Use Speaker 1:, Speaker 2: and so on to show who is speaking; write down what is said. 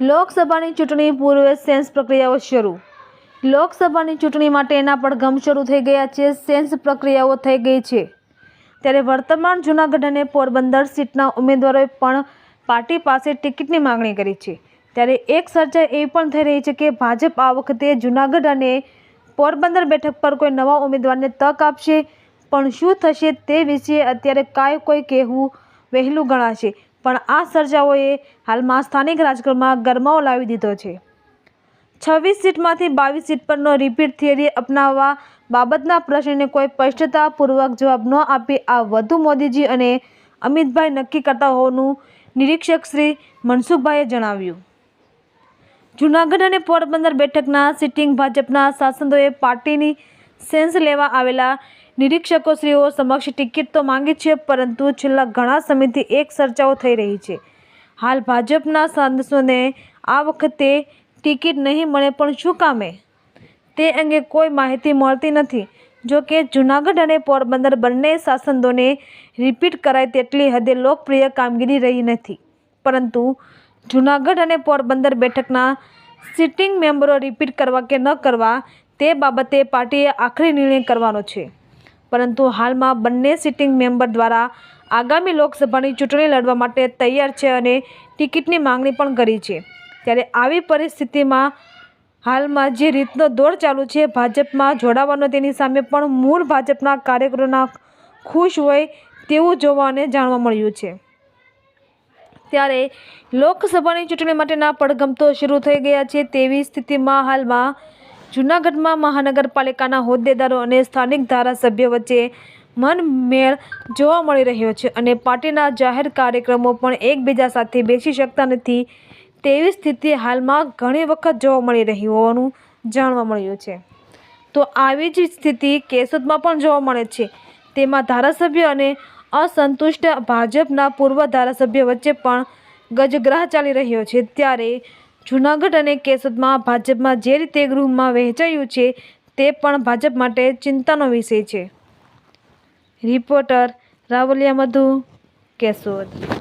Speaker 1: લોકસભાની ચૂંટણી પૂર્વે સેન્સ પ્રક્રિયાઓ શરૂ. લોકસભાની ચૂંટણી માટેના પડઘમ શરૂ થઈ ગયા છે, સેન્સ પ્રક્રિયાઓ થઈ ગઈ છે. ત્યારે વર્તમાન જૂનાગઢ અને પોરબંદર સીટના ઉમેદવારોએ પણ પાર્ટી પાસે ટિકિટની માંગણી કરી છે. ત્યારે એક ચર્ચા એ પણ થઈ રહી છે કે ભાજપ આ વખતે જૂનાગઢ અને પોરબંદર બેઠક પર કોઈ નવા ઉમેદવારને તક આપશે. પણ શું થશે તે વિશે અત્યારે કાંઈ કોઈ કહેવું વહેલું ગણાશે. પણ આ સર્જાઓએ હાલમાં સ્થાનિક રાજકારણમાં ગરમાવો લાવી દીધો છે. છવ્વીસ સીટમાંથી બાવીસ સીટ પરનો રિપીટ થિયરી અપનાવવા બાબતના પ્રશ્નને કોઈ સ્પષ્ટતાપૂર્વક જવાબ ન આપી આ વધુ મોદીજી અને અમિતભાઈ નક્કી કરતા હોવાનું નિરીક્ષક શ્રી મનસુખભાઈએ જણાવ્યું. જૂનાગઢ અને પોરબંદર બેઠકના સિટિંગ ભાજપના સાંસદોએ પાર્ટીની સેન્સ લેવા આવેલા નિરીક્ષકોશ્રીઓ સમક્ષ ટિકિટ તો માંગી છે, પરંતુ છેલ્લા ઘણા સમયથી એક ચર્ચાઓ થઈ રહી છે. હાલ ભાજપના સાંસદોને આ વખતે ટિકિટ નહીં મળે, પણ શું કામે? તે અંગે કોઈ માહિતી મળતી નથી. જો કે જૂનાગઢ અને પોરબંદર બંને શાસનોને રિપીટ કરાય તેટલી હદે લોકપ્રિય કામગીરી રહી નથી. પરંતુ જૂનાગઢ અને પોરબંદર બેઠકના સિટિંગ મેમ્બરો રિપીટ કરવા કે ન કરવા તે બાબતે પાર્ટીએ આખરી નિર્ણય કરવાનો છે. પરંતુ હાલમાં બંને સિટિંગ મેમ્બર દ્વારા આગામી લોકસભાની ચૂંટણી લડવા માટે તૈયાર છે અને ટિકિટની માંગણી પણ કરી છે. ત્યારે આવી પરિસ્થિતિમાં હાલમાં જે રીતનો દોર ચાલુ છે, ભાજપમાં જોડાવાનો તેની સામે પણ મૂળ ભાજપના કાર્યકરોના ખુશ હોય તેવું જોવા અને જાણવા મળ્યું છે. ત્યારે લોકસભાની ચૂંટણી માટેના પડઘમ તો શરૂ થઈ ગયા છે તેવી સ્થિતિમાં હાલમાં જૂનાગઢમાં મહાનગરપાલિકાના હોદ્દેદારો અને સ્થાનિક ધારાસભ્ય વચ્ચે મનમેળ જોવા મળી રહ્યો છે અને પાર્ટીના જાહેર કાર્યક્રમો પણ એકબીજા સાથે બેસી શકતા નથી તેવી સ્થિતિ હાલમાં ઘણી વખત જોવા મળી રહી હોવાનું જાણવા મળ્યું છે. તો આવી જ સ્થિતિ કેશોદમાં પણ જોવા મળે છે. તેમાં ધારાસભ્ય અને અસંતુષ્ટ ભાજપના પૂર્વ ધારાસભ્ય વચ્ચે પણ ગજગ્રાહ ચાલી રહ્યો છે. ત્યારે જૂનાગઢ અને કેશોદમાં ભાજપમાં જે રીતે ગૃહમાં વહેંચાયું છે, તે પણ ભાજપ માટે ચિંતાનો વિષય છે. રિપોર્ટર રાવલિયા મધુ, કેશોદ.